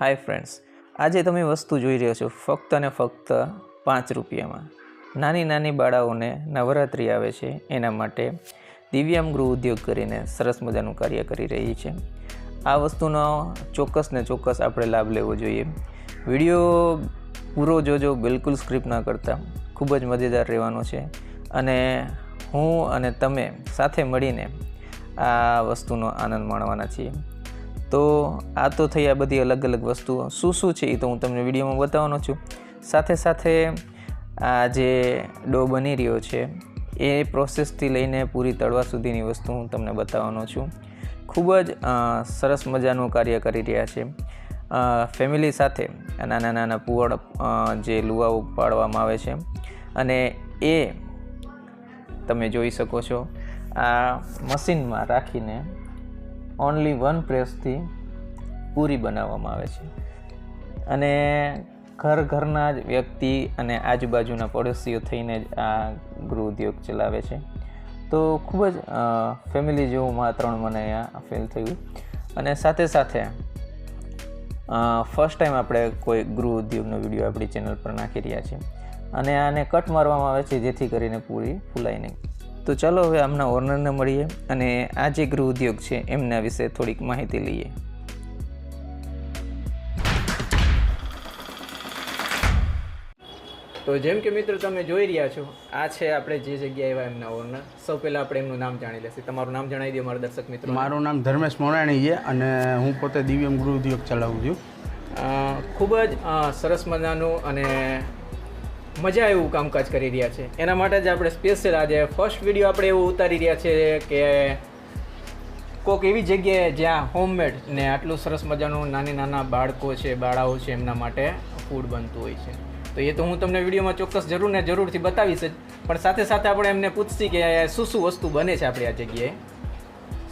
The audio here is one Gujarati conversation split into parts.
હાય ફ્રેન્ડ્સ આજે તમે વસ્તુ જોઈ રહ્યા છો, ફક્ત અને ફક્ત પાંચ રૂપિયામાં. નાની નાની બાળાઓને નવરાત્રિ આવે છે, એના માટે દિવ્યામ ગૃહ ઉદ્યોગ કરીને સરસ મજાનું કાર્ય કરી રહી છે. આ વસ્તુનો ચોક્કસ ને ચોક્કસ આપણે લાભ લેવો જોઈએ. વીડિયો પૂરો જોજો, બિલકુલ સ્ક્રિપ્ટ ન કરતા. ખૂબ જ મજેદાર રહેવાનો છે. અને હું અને તમે સાથે મળીને આ વસ્તુનો આનંદ માણવાના છીએ. તો આ તો થઈ આ બધી અલગ અલગ વસ્તુઓ. શું શું છે એ તો હું તમને વિડીયોમાં બતાવવાનો છું. સાથે સાથે આ જે ડો બની રહ્યો છે, એ પ્રોસેસથી લઈને પૂરી તળવા સુધીની વસ્તુ હું તમને બતાવવાનો છું. ખૂબ જ સરસ મજાનું કાર્ય કરી રહ્યા છે. ફેમિલી સાથે નાના નાના પુવડ જે લુવાઓ પાડવામાં આવે છે. અને એ તમે જોઈ શકો છો. આ મશીનમાં રાખીને ઓનલી વન પ્રેસથી પૂરી બનાવવામાં આવે છે. અને ઘર ઘરના જ વ્યક્તિ અને આજુબાજુના પડોશીઓ થઈને જ આ ગૃહ ઉદ્યોગ ચલાવે છે. તો ખૂબ જ ફેમિલી જેવું વાતાવરણ મને અહીંયા ફીલ થયું. અને સાથે સાથે ફર્સ્ટ ટાઈમ આપણે કોઈ ગૃહ ઉદ્યોગનો વીડિયો આપણી ચેનલ પર નાખી રહ્યા છીએ. અને આને કટ મારવામાં આવે છે જેથી કરીને પૂરી ફૂલાય નહીં. તો ચાલો હવે આમના ઓનરને મળીએ અને આ જે ગૃહ ઉદ્યોગ છે એમના વિશે થોડીક માહિતી લઈએ. તો જેમ કે મિત્રો તમે જોઈ રહ્યા છો આ છે આપણે જે જગ્યાએ આવ્યા એમના ઓનર. સૌ પહેલાં આપણે એમનું નામ જાણી લેશે. તમારું નામ જણાવી દો મારા દર્શક મિત્રો મારું નામ ધર્મેશ મોરાણી છે અને હું પોતે દિવ્યમ ગૃહ ઉદ્યોગ ચલાવું છું. ખૂબ જ સરસ મજાનું અને મજા એવું કામકાજ કરી રહ્યા છે. એના માટે જ આપણે સ્પેશિયલ આજે ફર્સ્ટ વીડિયો આપણે એવું ઉતારી રહ્યા છે કે કોક એવી જગ્યાએ જ્યાં હોમમેડ ને આટલું સરસ મજાનું નાની નાના બાળકો છે, બાળાઓ છે, એમના માટે ફૂડ બનતું હોય છે. તો એ તો હું તમને વિડીયોમાં ચોક્કસ જરૂર ને જરૂરથી બતાવીશ જ. પણ સાથે સાથે આપણે એમને પૂછશી કે શું શું વસ્તુ બને છે આપણી આ જગ્યાએ?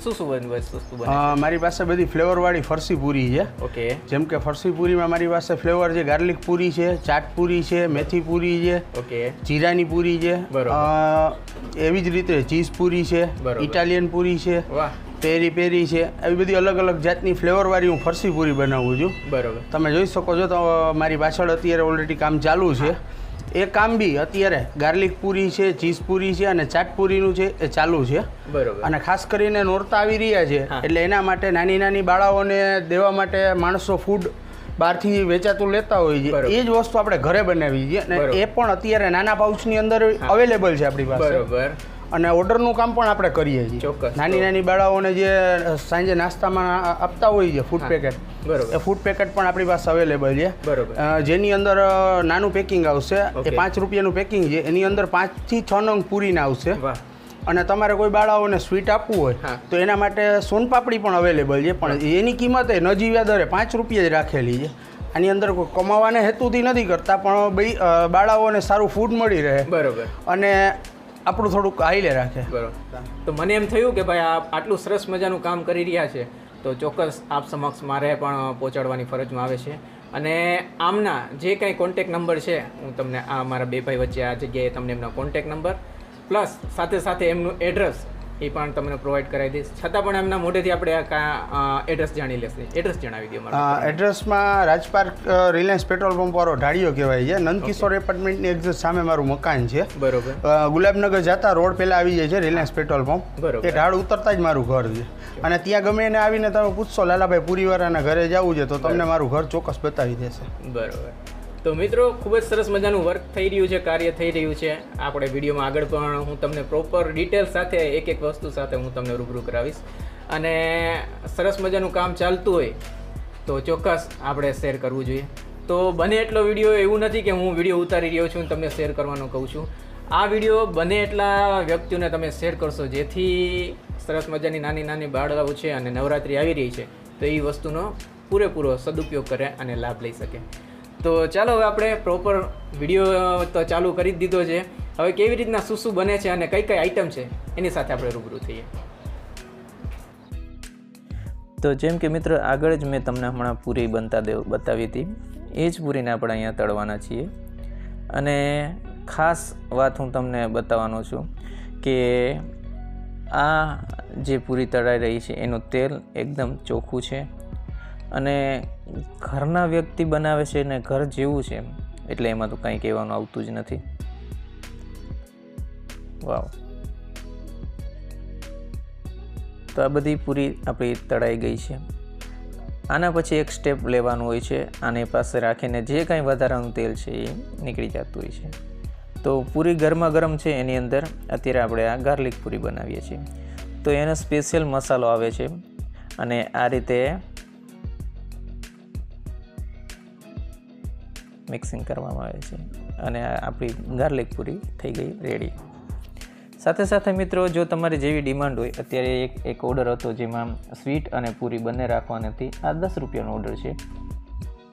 શું શું બન- વસ્તુ મારી પાસે બધી ફ્લેવરવાળી ફરસી પૂરી છે. ઓકે. જેમ કે ફરસી પૂરીમાં મારી પાસે ફ્લેવર છે ગાર્લિક પૂરી છે ચાટ પૂરી છે મેથી પૂરી છે ઓકે. જીરાની પૂરી છે. એવી જ રીતે ચીઝ પૂરી છે ઇટાલિયન પૂરી છે પેરી પેરી છે એવી બધી અલગ અલગ જાતની ફ્લેવરવાળી હું ફરસી પૂરી બનાવું છું. બરોબર. તમે જોઈ શકો છો તો મારી પાછળ અત્યારે ઓલરેડી કામ ચાલુ છે. એ કામ બી અત્યારે ગાર્લિક પૂરી છે ચીઝ પૂરી છે અને ચાટ પૂરીનું છે એ ચાલુ છે. બરોબર. અને ખાસ કરીને નોરતા આવી રહ્યા છે. એટલે એના માટે નાની નાની બાળાઓને દેવા માટે માણસો ફૂડ બહારથી વેચાતું લેતા હોય છે. એ જ વસ્તુ આપણે ઘરે બનાવી છીએ અને એ પણ અત્યારે નાના પાઉચની અંદર અવેલેબલ છે આપણી પાસે. બરોબર. અને ઓર્ડરનું કામ પણ આપણે કરીએ છીએ. ચોક્કસ. નાની નાની બાળાઓને જે સાંજે નાસ્તામાં આપતા હોય છે ફૂડ પેકેટ બરોબર. એ ફૂડ પેકેટ પણ આપણી પાસે અવેલેબલ છે. બરોબર. જેની અંદર નાનું પેકિંગ આવશે એ પાંચ રૂપિયાનું પેકિંગ છે એની અંદર પાંચથી છ નંગ પૂરીને આવશે. અને તમારે કોઈ બાળાઓને સ્વીટ આપવું હોય તો એના માટે સોનપાપડી પણ અવેલેબલ છે પણ એની કિંમત એ નજીવ્યા દરે પાંચ રૂપિયા જ રાખેલી છે. આની અંદર કોઈ કમાવાને હેતુથી નથી કરતા પણ બાળાઓને સારું ફૂડ મળી રહે. બરોબર. અને આપણું થોડુંક હાઈલે રાખે. બરાબર. તો મને એમ થયું કે ભાઈ આ આટલું સરસ મજાનું કામ કરી રહ્યા છે, તો ચોક્કસ આપ સમક્ષ મારે પણ પહોંચાડવાની ફરજમાં આવે છે. અને આમના જે કાંઈ કોન્ટેક નંબર છે, હું તમને આ મારા બે ભાઈ વચ્ચે આ જગ્યાએ તમને એમના કોન્ટેક નંબર પ્લસ સાથે સાથે એમનું એડ્રેસ એ પણ તમને પ્રોવાઈડ કરાવી દઈશ. છતાં પણ એમના મોઢેથી આપણે એડ્રેસ જાણી લેશે. એડ્રેસ જણાવી દો એડ્રેસમાં રાજપાર્ક રિલાયન્સ પેટ્રોલ પંપ વાળો ઢાળીઓ કહેવાય છે. નંદકિશોર એપાર્ટમેન્ટની એક્ઝેક્ટ સામે મારું મકાન છે. બરોબર. ગુલાબનગર જતા રોડ પહેલાં આવી જાય છે રિલાયન્સ પેટ્રોલ પંપ બરોબર. એ ઢાળ ઉતરતા જ મારું ઘર છે. અને ત્યાં ગમે એને આવીને તમે પૂછશો લાલાભાઈ પુરીવાળાના ઘરે જવું છે તો તમને મારું ઘર ચોક્કસ બતાવી દેશે. બરોબર. તો મિત્રો, ખૂબ જ સરસ મજાનું વર્ક થઈ રહ્યું છે, કાર્ય થઈ રહ્યું છે. આપણે વિડીયોમાં આગળ પણ હું તમને પ્રોપર ડિટેલ સાથે એક એક વસ્તુ સાથે હું તમને રૂબરૂ કરાવીશ. અને સરસ મજાનું કામ ચાલતું હોય, તો ચોક્કસ આપણે શેર કરવું જોઈએ. તો બને એટલો વીડિયો, એવું નથી કે હું વીડિયો ઉતારી રહ્યો છું તમને શેર કરવાનું કહું છું. આ વીડિયો બને એટલા વ્યક્તિઓને તમે શેર કરશો, જેથી સરસ મજાની નાની નાની બાળકો છે અને નવરાત્રિ આવી રહી છે, તો એ વસ્તુનો પૂરેપૂરો સદુપયોગ કરે અને લાભ લઈ શકે. તો ચાલો હવે આપણે પ્રોપર વીડિયો તો ચાલુ કરી જ દીધો છે. હવે કેવી રીતના શું શું બને છે અને કઈ કઈ આઈટમ છે, એની સાથે આપણે રૂબરૂ થઈએ. તો જેમ કે મિત્ર, આગળ જ મેં તમને હમણાં પૂરી બનતા દેવ, બતાવી હતી. એ જ પૂરીને આપણે અહીંયા તળવાના છીએ. અને ખાસ વાત હું તમને બતાવવાનો છું કે આ જે પૂરી તળાઈ રહી છે, એનું તેલ એકદમ ચોખ્ખું છે. અને ઘરના વ્યક્તિ બનાવે છે ને ઘર જેવું છે એટલે એમાં તો કંઈ કહેવાનું આવતું જ નથી. વાવ. તો આ બધી પૂરી આપણી તળાઈ ગઈ છે. આના પછી એક સ્ટેપ લેવાનું હોય છે. આને પાસે રાખીને જે કાંઈ વધારાનું તેલ છે એ નીકળી જતું હોય છે. તો પૂરી ગરમા ગરમ છે એની અંદર. અત્યારે આપણે આ ગાર્લિક પૂરી બનાવીએ છીએ. તો એનો સ્પેશિયલ મસાલો આવે છે. અને આ રીતે મિક્સિંગ કરવામાં આવે છે અને આપણી ગાર્લિક પૂરી થઈ ગઈ રેડી સાથે સાથે મિત્રો, જો તમારી જેવી ડિમાન્ડ હોય, અત્યારે એક એક ઓર્ડર હતો જેમાં સ્વીટ અને પૂરી બંને રાખવાની હતી. આ દસ રૂપિયાનો ઓર્ડર છે.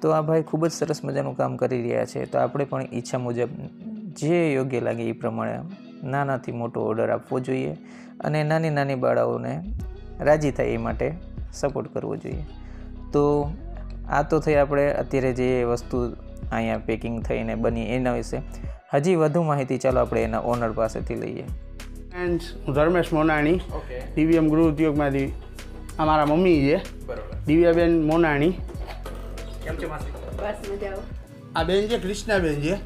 તો આ ભાઈ ખૂબ જ સરસ મજાનું કામ કરી રહ્યા છે. તો આપણે પણ ઈચ્છા મુજબ જે યોગ્ય લાગે એ પ્રમાણે નાનાથી મોટો ઓર્ડર આપવો જોઈએ અને નાની નાની બાળાઓને રાજી થાય એ માટે સપોર્ટ કરવો જોઈએ. તો આ તો થઈ આપણે અત્યારે જે વસ્તુ અહીંયા પેકિંગ થઈને બની એના વિશે હજી વધુ માહિતી ચાલો આપણે એના ઓનર પાસેથી લઈએ. ફ્રેન્ડ્સ હું ધર્મેશ મોનાણી ઓકે ડીવીએમ ગૃહ ઉદ્યોગમાંથી અમારા મમ્મી છે. દિવ્યાબેન મોનાણી. આ બેન છે કૃષ્ણાબેન છે.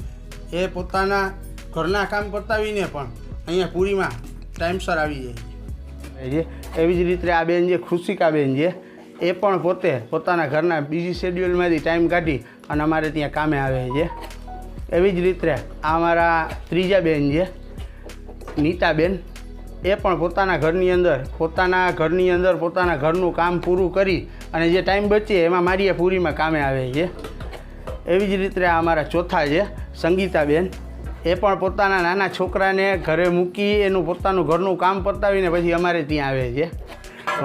એ પોતાના ઘરના કામ પતાવીને પણ અહીંયા પુરીમાં ટાઈમસર આવી જાય છે. એવી જ રીતે આ બેન જે ખુશિકાબેન છે. એ પણ પોતે પોતાના ઘરના બીજી શેડ્યુલમાંથી ટાઈમ કાઢી અને અમારે ત્યાં કામે આવે છે. એવી જ રીતે અમારા ત્રીજા બેન છે, નીતાબેન. એ પણ પોતાના ઘરની અંદર, પોતાના ઘરની અંદર પોતાના ઘરનું કામ પૂરું કરી અને જે ટાઈમ બચે એમાં મારી પૂરીમાં કામે આવે છે. એવી જ રીતે આ અમારા ચોથા છે, સંગીતાબેન. એ પણ પોતાના નાના છોકરાને ઘરે મૂકી એનું પોતાનું ઘરનું કામ પતાવીને પછી અમારે ત્યાં આવે છે.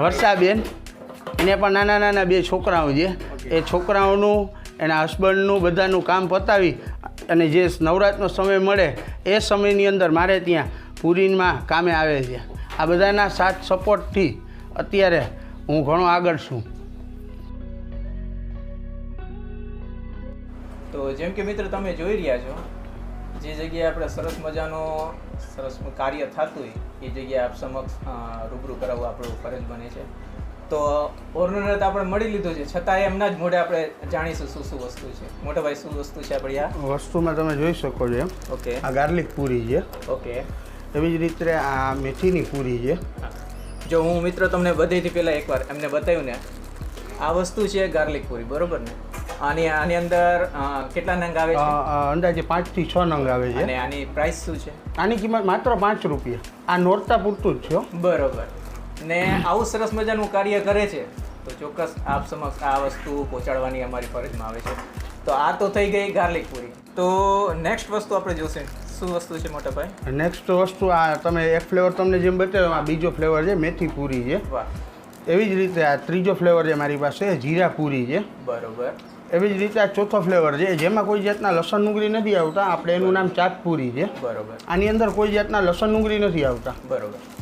વર્ષાબેન, એને પણ નાના નાના બે છોકરાઓ છે. એ છોકરાઓનું એના હસબન્ડનું બધાનું કામ પતાવી અને જે નવરાત્રનો સમય મળે એ સમયની અંદર મારે ત્યાં પુરીમાં કામે આવે છે. આ બધાના સાથ સપોર્ટથી અત્યારે હું ઘણો આગળ છું. તો જેમ કે મિત્ર તમે જોઈ રહ્યા છો, જે જગ્યાએ આપણે સરસ મજાનો સરસ કાર્ય થતું હોય, એ જગ્યાએ આપ સમક્ષ રૂબરૂ કરાવવું આપણું ફરજ બને છે. તો ઓર્નરને તો આપણે મળી લીધું છે. છતાં એમના જ મોઢે આપણે જાણીશું શું શું વસ્તુ છે. મોટા ભાઈ શું વસ્તુ છે આપણી આ? વસ્તુમાં તમે જોઈ શકો છો એમ. ઓકે. આ ગાર્લિક પૂરી છે. ઓકે. એવી જ રીતે આ મેથીની પૂરી છે. જો હું મિત્ર તમને બધેથી પહેલાં એકવાર એમને બતાવ્યું ને આ વસ્તુ છે ગાર્લિક પૂરી બરોબર ને? આની આની અંદર કેટલા નંગ આવે છે? અંદાજે અંદાજે પાંચથી છ નંગ આવે અને છે આની પ્રાઇસ શું છે? આની કિંમત માત્ર પાંચ રૂપિયા. આ નોરતા પૂરતું જ છે. બરોબર. ને આવું સરસ મજાનું કાર્ય કરે છે તો ચોક્કસ આપ સમક્ષ આ વસ્તુ પહોંચાડવાની અમારી ફરજમાં આવે છે. તો આ તો થઈ ગઈ ગાર્લિક પૂરી. તો નેક્સ્ટ વસ્તુ આપણે જોશે. શું વસ્તુ છે મોટા ભાઈ? નેક્સ્ટ વસ્તુ આ તમે એક ફ્લેવર તમને જેમ બતાવ્યો આ બીજો ફ્લેવર છે મેથી પૂરી છે. વાહ. એવી જ રીતે આ ત્રીજો ફ્લેવર છે મારી પાસે જીરા પૂરી છે. બરોબર. એવી જ રીતે આ ચોથો ફ્લેવર છે જેમાં કોઈ જાતના લસણ ડુંગળી નથી આવતા આપણે એનું નામ ચાટ પૂરી છે. બરોબર. આની અંદર કોઈ જાતના લસણ ડુંગળી નથી આવતા. બરોબર.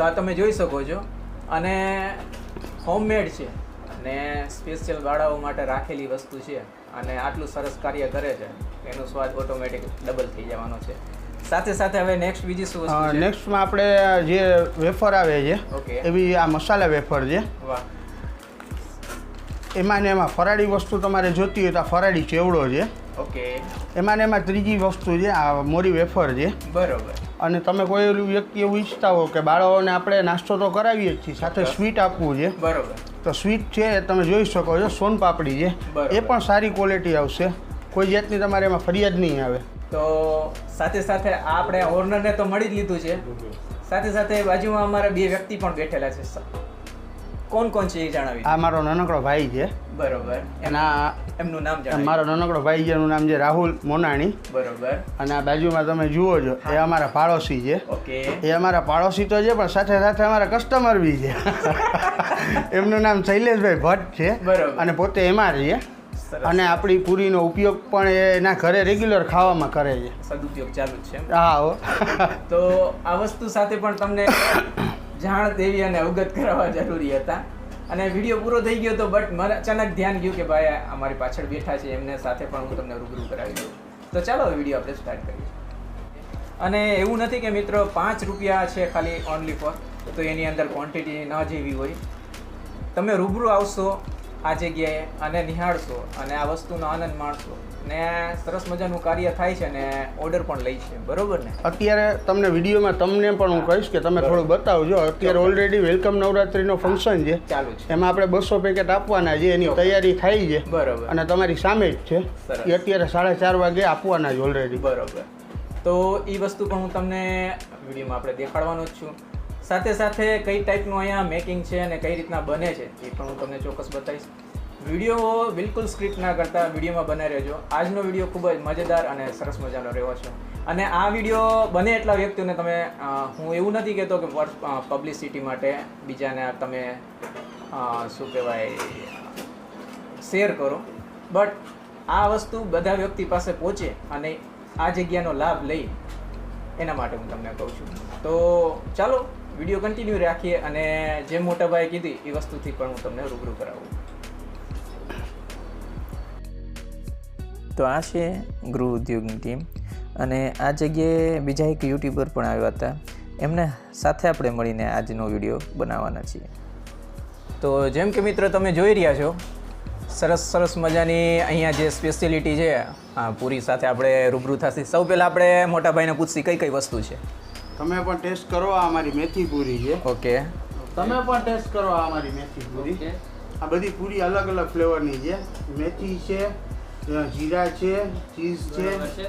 તો આ તમે જોઈ શકો છો. અને હોમમેડ છે. અને સ્પેશિયલ ગાળાઓ માટે રાખેલી વસ્તુ છે. અને આટલું સરસ કાર્ય કરે છે. એનો સ્વાદ ઓટોમેટિક ડબલ થઈ જવાનો છે. સાથે સાથે હવે નેક્સ્ટ બીજી શું વસ્તુ છે? નેક્સ્ટમાં આપણે જે વેફર આવે છે ઓકે. એવી આ મસાલા વેફર છે. વાહ. એમાં ને એમાં ફરાળી વસ્તુ તમારે જોતી હોય તો આ ફરાળી ચેવડો છે. ઓકે એમાં ને એમાં ત્રીજી વસ્તુ છે આ મોરી વેફર છે. બરોબર. અને તમે કોઈ વ્યક્તિ એવું ઈચ્છતા હો કે બાળકોને આપણે નાસ્તો તો કરાવીએ જ છીએ સાથે સ્વીટ આપવું છે બરોબર. તો સ્વીટ છે તમે જોઈ શકો છો સોન પાપડી છે. એ પણ સારી ક્વોલિટી આવશે. કોઈ જાતની તમારે એમાં ફરિયાદ નહીં આવે. તો સાથે સાથે આપણે ઓર્નરને તો મળી જ લીધું છે. સાથે સાથે બાજુમાં અમારા બે વ્યક્તિ પણ બેઠેલા છે. કોણ કોણ છે એ જણાવી આ મારો નાનકડો ભાઈ છે. બરોબર. એના એમનું નામ જણાવી. મારો નાનકડો ભાઈ છે એનું નામ છે રાહુલ મોનાણી. બરોબર. અને આ બાજુમાં તમે જુઓ છો એ અમારા પાડોશી છે. ઓકે. એ અમારા પાડોશી તો છે પણ સાથે સાથે અમારા કસ્ટમર બી છે. એમનું નામ શૈલેષભાઈ ભટ્ટ છે. બરોબર. અને પોતે એમાં રહીએ અને આપણી પૂરીનો ઉપયોગ પણ એના ઘરે રેગ્યુલર ખાવામાં કરે છે. સદુપયોગ ચાલુ છે હા હો. તો આ વસ્તુ સાથે પણ તમને જાણ દેવી અને અવગત કરાવવા જરૂરી હતા. અને વીડિયો પૂરો થઈ ગયો હતો બટ મને અચાનક ધ્યાન ગયું કે ભાઈ અમારી પાછળ બેઠા છે, એમને સાથે પણ હું તમને રૂબરૂ કરાવી દઉં. તો ચાલો વીડિયો આપણે સ્ટાર્ટ કરીએ. અને એવું નથી કે મિત્રો, પાંચ રૂપિયા છે ખાલી ઓનલી ફોર તો એની અંદર ક્વોન્ટિટી ન જેવી હોય. તમે રૂબરૂ આવશો આ જગ્યાએ અને નિહાળશો અને આ વસ્તુનો આનંદ માણશો. ને સરસ મજાનું કાર્ય થાય છે ને ઓર્ડર પણ લઈ છે. બરોબર ને? અત્યારે તમને વિડીયોમાં તમને પણ હું કહીશ કે તમે થોડું બતાવજો. અત્યારે ઓલરેડી વેલકમ નવરાત્રીનો ફંક્શન છે. ચાલુ છે. એમાં આપણે બસો પેકેટ આપવાના છે એની તૈયારી થાય છે. બરોબર. અને તમારી સામે જ છે. એ અત્યારે સાડા ચાર વાગે આપવાના જ ઓલરેડી બરોબર. તો એ વસ્તુ પણ હું તમને વિડીયોમાં આપણે દેખાડવાનો જ છું. સાથે સાથે કઈ ટાઈપનું અહીંયા મેકિંગ છે અને કઈ રીતના બને છે એ પણ હું તમને ચોક્કસ બતાવીશ. વીડિયો બિલકુલ સ્ક્રિપ્ટ ના કરતા, વિડીયોમાં બને રહેજો. આજનો વીડિયો ખૂબ જ મજેદાર અને સરસ મજાનો રહ્યો છે. અને આ વીડિયો બને એટલા વ્યક્તિઓને તમે હું એવું નથી કહેતો કે પબ્લિસિટી માટે બીજાને તમે શું કહેવાય શેર કરો. બટ આ વસ્તુ બધા વ્યક્તિ પાસે પહોંચે અને આ જગ્યાનો લાભ લઈ એના માટે હું તમને કહું છું. તો ચાલો, વીડિયો કન્ટિન્યુ રાખીએ અને જે મોટાભાઈએ કીધી, એ વસ્તુથી પણ હું તમને રૂબરૂ કરાવું. તો આ છે ગૃહ ઉદ્યોગની ટીમ. અને આ જગ્યાએ બીજા એક યુટ્યુબર પણ આવ્યા હતા. એમને સાથે આપણે મળીને આજનો વીડિયો બનાવવાના છીએ. તો જેમ કે મિત્રો તમે જોઈ રહ્યા છો સરસ સરસ મજાની અહીંયા જે સ્પેશિયાલિટી છે આ પૂરી સાથે આપણે રૂબરૂ થશે. સૌ પહેલાં આપણે મોટાભાઈને પૂછશી કઈ કઈ વસ્તુ છે? તમે પણ ટેસ્ટ કરો આ અમારી મેથી પૂરી છે. ઓકે. તમે પણ ટેસ્ટ કરો આ અમારી મેથી પૂરી. આ બધી પૂરી અલગ અલગ ફ્લેવરની છે. મેથી છે જીરા છે ચીઝ છે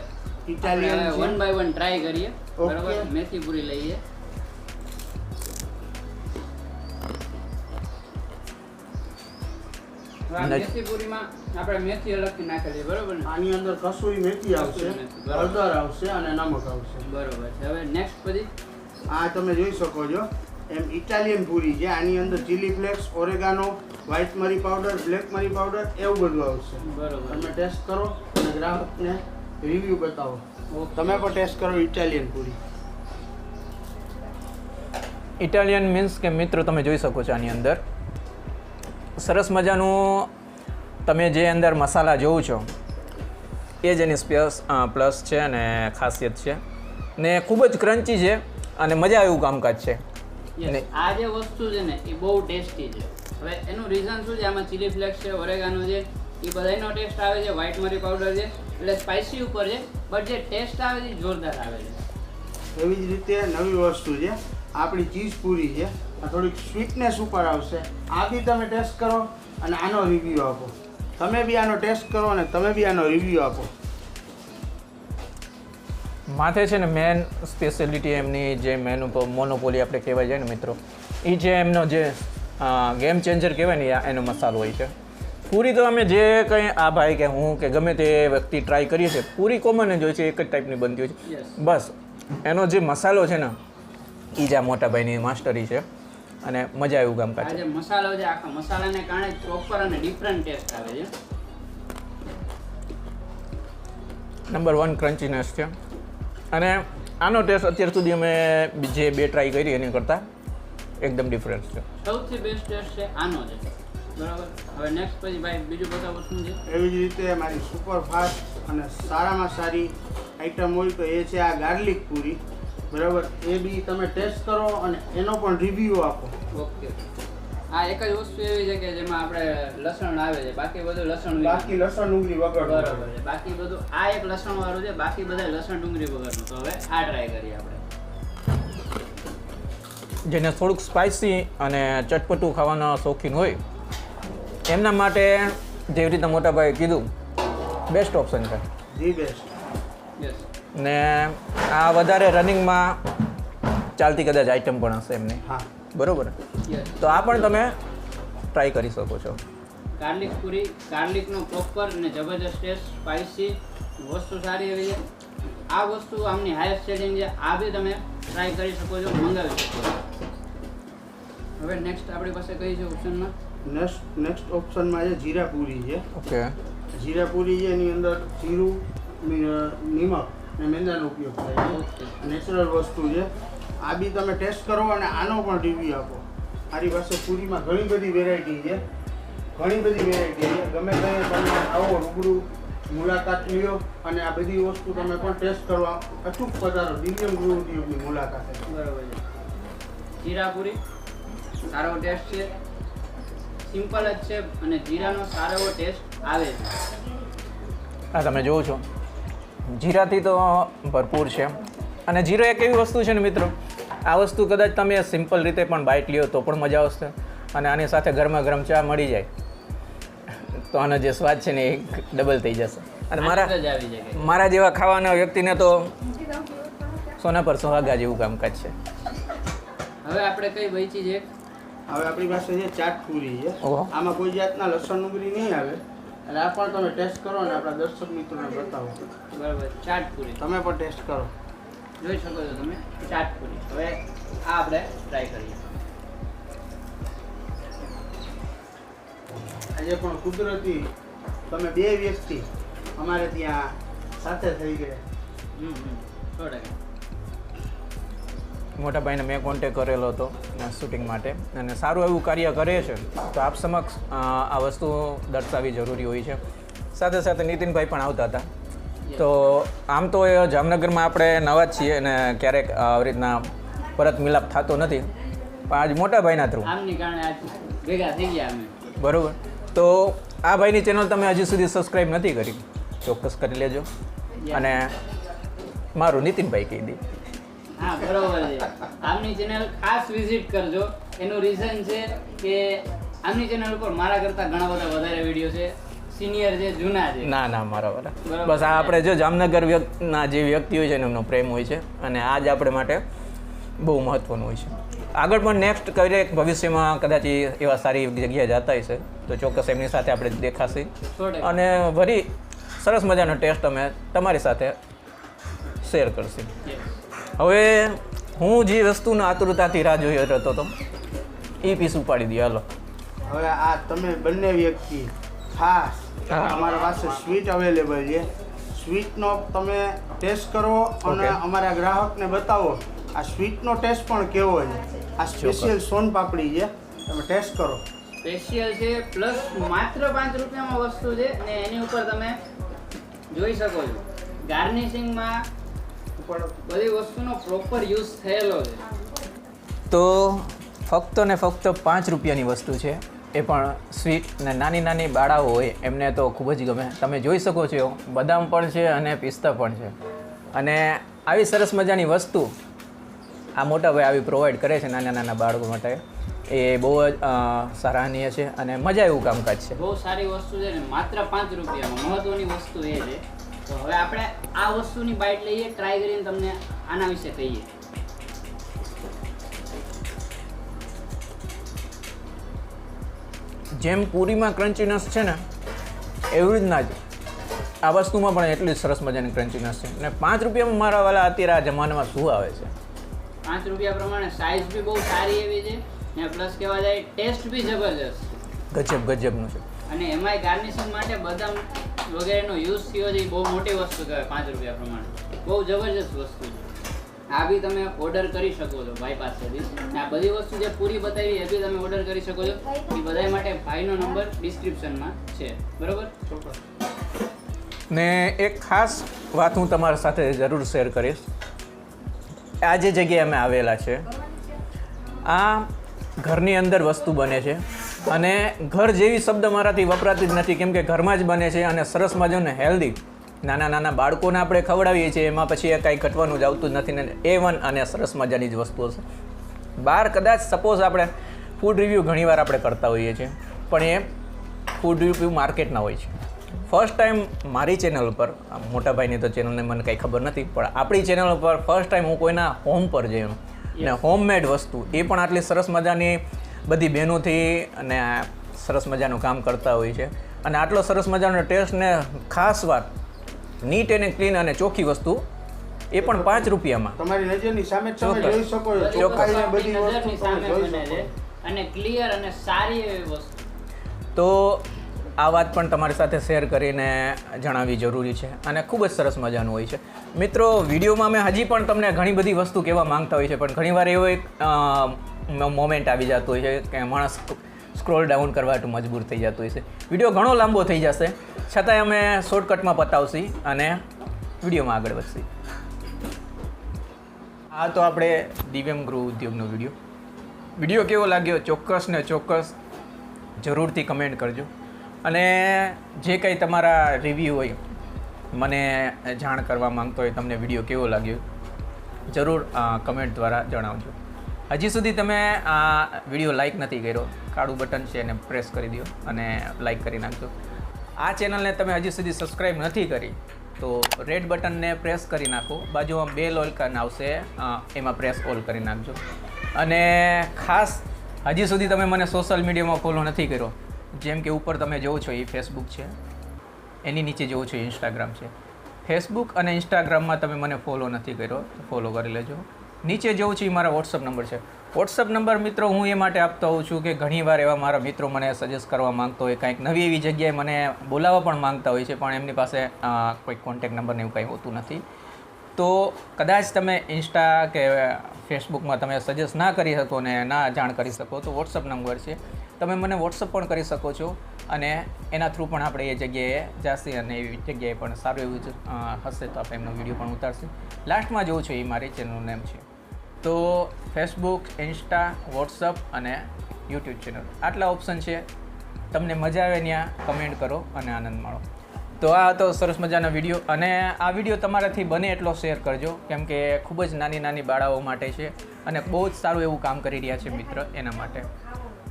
Italian one by one try કરીએ. બરાબર? મેથી પૂરી લઈએ. મેથી પૂરીમાં આપણે મેથી અલગથી નાખેલી બરોબર ને? આની અંદર કસૂરી મેથી આવશે હળદર આવશે અને નમક આવશે. બરોબર છે. હવે નેક્સ્ટ પછી આ તમે જોઈ શકો છો. એમ ઇટાલિયન પૂરી છે. આની અંદર ચીલી ફ્લેક્સ ઓરેગાનો વ્હાઇટ મરી પાવડર બ્લેક મરી પાવડર એવું બધું આવશે. બરોબર. તમે ટેસ્ટ કરો અને ગ્રાહકને રિવ્યૂ બતાવો. તમે પણ ટેસ્ટ કરો ઇટાલિયન પૂરી. ઇટાલિયન મીન્સ કે મિત્રો તમે જોઈ શકો છો આની અંદર. સરસ મજાનું તમે જે અંદર મસાલા જોવો છો એ જ એની સ્પેસ પ્લસ છે અને ખાસિયત છે. ને ખૂબ જ ક્રન્ચી છે અને મજા એવું કામકાજ છે. આ જે વસ્તુ છે ને એ બહુ ટેસ્ટી છે. હવે એનું રીઝન શું છે? આમાં ચીલી ફ્લેક્સ છે ઓરેગાનો છે એ બધાનો ટેસ્ટ આવે છે વ્હાઇટ મરી પાવડર છે એટલે સ્પાઇસી ઉપર છે બટ જે ટેસ્ટ આવે છે એ જોરદાર આવે છે. એવી જ રીતે નવી વસ્તુ છે. આપણી ચીઝ પૂરી છે. આ થોડીક સ્વીટનેસ ઉપર આવશે. આ બી તમે ટેસ્ટ કરો અને આનો રિવ્યૂ આપો. તમે બી આનો ટેસ્ટ કરો અને તમે બી આનો રિવ્યૂ આપો. માથે છે ને મેન સ્પેશિયાલિટી એમની જે મેન મોનોપોલી આપણે કહેવાય જાય ને મિત્રો? એ જે એમનો જે ગેમ ચેન્જર કહેવાય ને એનો મસાલો હોય છે. પૂરી તો અમે જે કંઈ આ ભાઈ કે હું કે ગમે તે વ્યક્તિ ટ્રાય કરીએ છીએ પૂરી કોમન જ હોય છે એક જ ટાઈપની બનતી હોય છે. બસ એનો જે મસાલો છે ને એ જ આ મોટા ભાઈની માસ્ટરી છે. અને મજા આવ્યું કામકાજ આ મસાલો છે આખા મસાલાને કારણે પ્રોપર અને ડિફરન્ટ ટેસ્ટ આવે છે. નંબર વન ક્રન્ચીનેસ છે. અને આનો ટેસ્ટ અત્યાર સુધી અમે જે બે ટ્રાય કરી એની કરતાં એકદમ ડિફરન્સ છે. સૌથી બેસ્ટ ટેસ્ટ છે આનો છે બરાબર? હવે નેક્સ્ટ પછી ભાઈ બીજું બતાવો શું છે? એવી જ રીતે મારી સુપર ફાસ્ટ અને સારામાં સારી આઈટમ હોય તો એ છે આ ગાર્લિક પૂરી. બરાબર? એ બી તમે ટેસ્ટ કરો અને એનો પણ રિવ્યૂ આપો. ઓકે. આ એક જ વસ્તુ એવી છે કે જેમાં આપણે લસણ આવે છે. બાકી બધું લસણ. બાકી લસણ ડુંગળી વગર બરાબર છે. બાકી બધું આ એક લસણ વાળું છે. બાકી બધા લસણ ડુંગળી વગરનું તો હવે આ ટ્રાય કરીએ આપણે. જેને થોડુંક સ્પાઇસી અને ચટપટું ખાવાના શોખીન હોય એમના માટે જેવી રીતે મોટાભાઈએ કીધું બેસ્ટ ઓપ્શન છે. ધી બેસ્ટ યસ ને આ વધારે રનિંગમાં ચાલતી કદાચ આઈટમ પણ હશે એમની. હા. બરોબર? યસ તો આ પણ તમે ટ્રાય કરી શકો છો. ગાર્લિક પૂરી ગાર્લિકનો પ્રોપર અને જબરજસ્ત ટેસ્ટ સ્પાઇસી વસ્તુ સારી એવી છે. આ વસ્તુ આમની હાઈએસ્ટ સેટિંગ છે. આ બી તમે ટ્રાય કરી શકો છો મંગાવી શકો છો. હવે નેક્સ્ટ આપણી પાસે કઈ છે ઓપ્શનમાં નેક્સ્ટ નેક્સ્ટ ઓપ્શનમાં છે જીરા પૂરી છે. ઓકે. જીરા પૂરી છે એની અંદર જીરું નિમક અને મેંદાનો ઉપયોગ થાય છે. નેચરલ વસ્તુ છે. આ બી તમે ટેસ્ટ કરો અને આનો પણ રિવ્યૂ આપો. મારી પાસે પૂરીમાં ઘણી બધી વેરાયટી છે. ઘણી બધી વેરાયટી છે. ગમે તે તમે આવો રૂબરૂ મુલાકાત લ્યો અને આ બધી વસ્તુ તમે પણ ટેસ્ટ કરવા અચૂક પધારો દિવ્યમ ગૃહ ઉદ્યોગની મુલાકાત. બરાબર છે. જીરા પૂરી. સારો ટેસ્ટ છે. સિમ્પલ જ છે અને જીરાનો સારો એવો ટેસ્ટ આવે છે. આ તમે જોવો છો. જીરાથી તો ભરપૂર છે. અને જીરો એક એવી વસ્તુ છે ને મિત્રો આ વસ્તુ કદાચ તમે સિમ્પલ રીતે પણ બાઇટ લ્યો તો પણ મજા આવશે અને આની સાથે ગરમા ગરમ ચા મળી જાય. તો આનો જે સ્વાદ છે ને એ ડબલ થઈ જશે. અને મારા મારા જેવા ખાવાના વ્યક્તિને તો સોના પર સુહાગા જેવું કામકાજ છે. હવે આપણે કઈ વહીચી છે? હવે આપણી પાસે છે ચાટ પૂરી છે આમાં કોઈ જાતના લસણ ડુંગળી નહીં આવે. અને આ પણ તમે ટેસ્ટ કરો ને આપણા દર્શક મિત્રોને બતાવો. બરાબર ચાટ પૂરી. તમે પણ ટેસ્ટ કરો. જોઈ શકો છો તમે ચાટ પૂરી. હવે આ આપણે ટ્રાય કરીએ. આજે પણ કુદરતી તમે બે વ્યક્તિ અમારે ત્યાં સાથે થઈ ગયા. હમ હમ. સો ટકા. મોટા ભાઈને મેં કોન્ટેક કરેલો હતો શૂટિંગ માટે. અને સારું એવું કાર્ય કરે છે તો આપ સમક્ષ આ વસ્તુ દર્શાવવી જરૂરી હોય છે. સાથે સાથે નીતિનભાઈ પણ આવતા હતા. તો આમ તો એ જામનગરમાં આપણે નવા જ છીએ અને ક્યારેક આવી રીતના પરત મિલાપ થતો નથી. પણ આજ મોટા ભાઈના થ્રુ બરાબર ભેગા થઈ ગયા અમે. તો આ ભાઈની ચેનલ તમે હજી સુધી સબસ્ક્રાઈબ નથી કરી. ચોક્કસ કરી લેજો. અને મારું નીતિનભાઈ કહી દે. હા બરોબર છે. આમની ચેનલ ખાસ વિઝિટ કરજો. એનું રીઝન છે કે આમની ચેનલ ઉપર મારા કરતા ઘણા બધા વધારે વીડિયો છે. સિનિયર છે જૂના છે. ના ના બરાબર. બસ આ આપણે જો જામનગર ના જે વ્યક્તિ હોય છે ને એમનો પ્રેમ હોય છે. અને આ જ આપણે માટે બહુ મહત્વનું હોય છે. આગળ પણ નેક્સ્ટ કરીએ ભવિષ્યમાં કદાચ એવા સારી જગ્યાએ જતા હશે તો ચોક્કસ એમની સાથે આપણે દેખાશે. અને વરી સરસ મજાનો ટેસ્ટ અમે તમારી સાથે શેર કરશે. હવે હું જે વસ્તુના આતુરતાથી રાહ જોઈ રહ્યો હતો એ પીસ ઉપાડી દઈએ હાલો. હવે આ તમે બંને વ્યક્તિ ખાસ હા. અમારા પાસે સ્વીટ અવેલેબલ છે. સ્વીટનો તમે ટેસ્ટ કરો અને અમારા ગ્રાહકને બતાવો. આ સ્વીટનો ટેસ્ટ પણ કેવો છે? આ સ્પેશિયલ સોન પાપડી છે. તમે ટેસ્ટ કરો. સ્પેશિયલ છે પ્લસ માત્ર પાંચ રૂપિયામાં વસ્તુ છે અને એની ઉપર તમે જોઈ શકો છો. ગાર્નિશિંગમાં બધી વસ્તુનો પ્રોપર યુઝ થયેલો છે. તો ફક્ત ને ફક્ત પાંચ રૂપિયાની વસ્તુ છે. એ પણ સ્વીટ ને નાની નાની બાળાઓ હોય એમને તો ખૂબ જ ગમે. તમે જોઈ શકો છો બદામ પણ છે અને પિસ્તા પણ છે. અને આવી સરસ મજાની વસ્તુ આ મોટા ભાઈ આવી પ્રોવાઈડ કરે છે નાના નાના બાળકો માટે. એ બહુ જ સરાહનીય છે અને મજા એવું કામકાજ છે. બહુ સારી વસ્તુ છે ને માત્ર પાંચ રૂપિયામાં. મહત્વની વસ્તુ એ છે તો હવે આપણે આ વસ્તુની બાઇટ લઈએ ટ્રાય કરીને તમને આના વિશે કહીએ. જેમ પૂરીમાં ક્રન્ચીનસ છે ને એવી રીતના જ. આ વસ્તુમાં પણ એટલી જ સરસ મજાની ક્રન્ચીનસ છે. અને પાંચ રૂપિયામાં મારા વાલા અત્યારે આ જમાનામાં શું આવે છે? પાંચ રૂપિયા પ્રમાણે સાઇઝ બી બહુ સારી એવી છે ને પ્લસ કહેવા જાય ટેસ્ટ બી જબરજસ્ત ગજબ ગજબનું છે. અને એમાંય ગાર્નિશિંગ માટે બદામ વગેરેનો યુઝ થયો છે, એ બહુ મોટી વસ્તુ કહેવાય, પાંચ રૂપિયા પ્રમાણે. બહુ જબરજસ્ત વસ્તુ છે. આ બી તમે ઓર્ડર કરી શકો છો, ભાઈ પાસેથી. આ બધી વસ્તુ જે પૂરી બતાવી, એ બી તમે ઓર્ડર કરી શકો છો. એ બધા માટે ભાઈનો નંબર ડિસ્ક્રિપ્શનમાં છે. બરાબર? ચોક્કસ ને એક ખાસ વાત હું તમારા સાથે જરૂર શેર કરીશ. આ જે જગ્યાએ અમે આવેલા છે, આ ઘરની અંદર વસ્તુ બને છે. અને ઘર જેવી શબ્દ મારાથી વપરાતી જ નથી કેમ કે ઘરમાં જ બને છે અને સરસ મજાને હેલ્ધી નાના નાના બાળકોને આપણે ખવડાવીએ છીએ એમાં પછી એ કાંઈ ઘટવાનું જ આવતું જ નથી ને એ વન અને સરસ મજાની જ વસ્તુઓ છે. બહાર કદાચ સપોઝ આપણે ફૂડ રિવ્યૂ ઘણીવાર આપણે કરતા હોઈએ છીએ પણ એ ફૂડ રિવ્યૂ માર્કેટના હોય છે. ફર્સ્ટ ટાઈમ મારી ચેનલ ઉપર આ મોટા તો ચેનલને મને કંઈ ખબર નથી પણ આપણી ચેનલ ઉપર ફર્સ્ટ ટાઈમ હું કોઈના હોમ પર જઈ ને હોમમેડ વસ્તુ એ પણ આટલી સરસ મજાની બધી બહેનોથી અને સરસ મજાનું કામ કરતા હોય છે. અને આટલો સરસ મજાનો ટેસ્ટને ખાસ વાત નીટ એને ક્લીન અને ચોખ્ખી વસ્તુ એ પણ પાંચ રૂપિયામાં. તમારી નજરની સામે તમે ચોક્કસ. જોઈ શકો છો બધી વસ્તુ બધી નજરની તમે સામે જોઈ શકો અને ક્લિયર અને સારી એવી વસ્તુ. તો આ વાત પણ તમારી સાથે શેર કરીને જણાવવી જરૂરી છે અને ખૂબ જ સરસ મજાનું હોય છે. મિત્રો વિડીયોમાં મેં હજી પણ તમને ઘણી બધી વસ્તુ કહેવા માંગતા હોય છે પણ ઘણીવાર એવો એક મોમેન્ટ આવી જતો હોય છે કે માણસ સ્ક્રોલ ડાઉન કરવા મજબૂર થઈ જતો હોય છે. વીડિયો ઘણો લાંબો થઈ જશે. છતાંય અમે શોર્ટકટમાં પતાવશી અને વિડીયોમાં આગળ વધશી. આ તો આપણે દિવ્યમ ગૃહ ઉદ્યોગનો વીડિયો. વીડિયો કેવો લાગ્યો? ચોક્કસ ને ચોક્કસ જરૂરથી કમેન્ટ કરજો. અને જે કંઈ તમારા રિવ્યૂ હોય, મને જાણ કરવા માંગતો હોય, તમને વીડિયો કેવો લાગ્યો, જરૂર કમેન્ટ દ્વારા જણાવજો. હજી સુધી તમે આ વીડિયો લાઈક નથી કર્યો, કાળું બટન છે એને પ્રેસ કરી દો અને લાઈક કરી નાખજો. આ ચેનલને તમે હજી સુધી સબસ્ક્રાઈબ નથી કરી, તો રેડ બટનને પ્રેસ કરી નાખો. બાજુમાં બેલ ઓલકન આવશે એમાં પ્રેસ ઓલ કરી નાખજો. અને ખાસ, હજી સુધી તમે મને સોશિયલ મીડિયામાં ફોલો નથી કર્યો, જેમ કે ઉપર તમે જોવો છો એ ફેસબુક છે, એની નીચે જોવો છો ઇન્સ્ટાગ્રામ છે. ફેસબુક અને ઇન્સ્ટાગ્રામમાં તમે મને ફોલો નથી કર્યો, તો ફોલો કરી લેજો. નીચે જોઉં છું એ મારા વોટ્સઅપ નંબર છે. વોટ્સઅપ નંબર મિત્રો, હું એ માટે આપતો હોઉં છું કે ઘણીવાર એવા મારા મિત્રો મને સજેસ્ટ કરવા માંગતો હોય, કંઈક નવી એવી જગ્યાએ મને બોલાવવા પણ માંગતા હોય છે, પણ એમની પાસે કોઈ કોન્ટેક નંબર ને એવું કંઈ હોતું નથી. તો કદાચ તમે ઇન્સ્ટા કે ફેસબુકમાં તમે સજેસ્ટ ના કરી શકો ને ના જાણ કરી શકો, તો વોટ્સઅપ નંબર છે. તમે મને વોટ્સઅપ પણ કરી શકો છો અને એના થ્રુ પણ આપણે એ જગ્યાએ જાશી અને એવી જગ્યાએ પણ સારું એવું હશે તો આપણે એમનો વીડિયો પણ ઉતારશું. લાસ્ટમાં જોઉં છું એ મારી ચેનલનું નેમ છે. તો ફેસબુક ઇન્સ્ટા વોટ્સઅપ અને યુટ્યુબ ચેનલ આટલા ઓપ્શન છે. તમને મજા આવે ત્યાં કમેન્ટ કરો અને આનંદ માણો. તો આ હતો સરસ મજાનો વીડિયો અને આ વીડિયો તમારાથી બને એટલો શેર કરજો. કેમ કે ખૂબ જ નાની નાની બાળાઓ માટે છે અને બહુ જ સારું એવું કામ કરી રહ્યા છે મિત્ર એના માટે.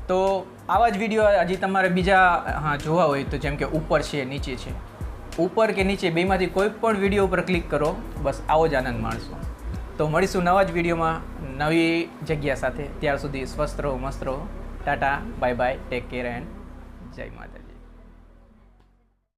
તો આવા જ વીડિયો હજી તમારે બીજા, હા, જોવા હોય તો જેમ કે ઉપર છે, નીચે છે. ઉપર કે નીચે બેમાંથી કોઈ પણ વીડિયો ઉપર ક્લિક કરો, બસ આવો જ આનંદ માણશો. તો મળીશું નવા જ વિડીયોમાં નવી જગ્યા સાથે. ત્યાર સુધી સ્વસ્થ રહો, મસ્ત રહો. Tata bye bye take care and જય માતા